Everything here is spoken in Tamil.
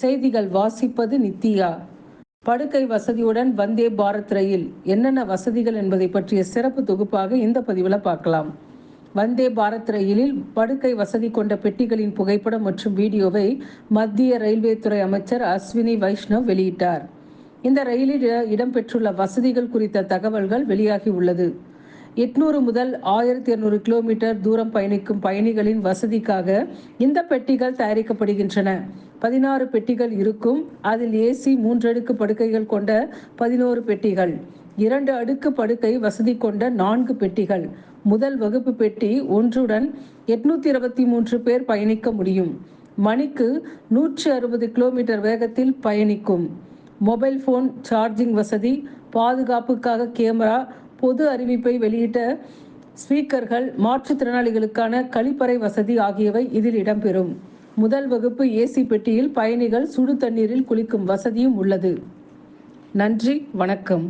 செய்திகள் வாசிப்பது நித்யா படுக்கை வசதியுடன் வந்தே பாரத் ரயில். என்னென்ன வசதிகள் என்பதை பற்றிய சிறப்பு தொகுப்பாக இந்த பதிவில் பார்க்கலாம். வந்தே பாரத் ரயிலில் படுக்கை வசதி கொண்ட பெட்டிகளின் புகைப்படம் மற்றும் வீடியோவை மத்திய ரயில்வே துறை அமைச்சர் அஸ்வினி வைஷ்ணவ் வெளியிட்டார். இந்த ரயிலில் இடம்பெற்றுள்ள வசதிகள் குறித்த தகவல்கள் வெளியாகி உள்ளது. எட்நூறு முதல் ஆயிரத்தி இருநூறு கிலோமீட்டர் தூரம் பயணிக்கும் பயணிகளின் வசதிக்காக இந்த பெட்டிகள் தயாரிக்கப்படுகின்றன. பதினாறு பெட்டிகள் இருக்கும். அதில் ஏசி மூன்றடுக்கு படுக்கைகள் கொண்ட பதினோரு பெட்டிகள் இரண்டு அடுக்கு படுக்கை வசதி கொண்ட நான்கு பெட்டிகள். முதல் வகுப்பு பெட்டி ஒன்றுடன் எட்நூத்தி இருபத்தி மூன்று பேர் பயணிக்க முடியும். மணிக்கு நூற்றி அறுபது கிலோமீட்டர் வேகத்தில் பயணிக்கும். மொபைல் ஃபோன் சார்ஜிங் வசதி பாதுகாப்புக்காக கேமரா பொது அறிவிப்பை வெளியிட்ட ஸ்பீக்கர்கள் மாற்றுத்திறனாளிகளுக்கான கழிப்பறை வசதி ஆகியவை இதில் இடம்பெறும். முதல் வகுப்பு ஏசி பெட்டியில் பயணிகள் சுடு தண்ணீரில் குளிக்கும் வசதியும் உள்ளது. நன்றி வணக்கம்.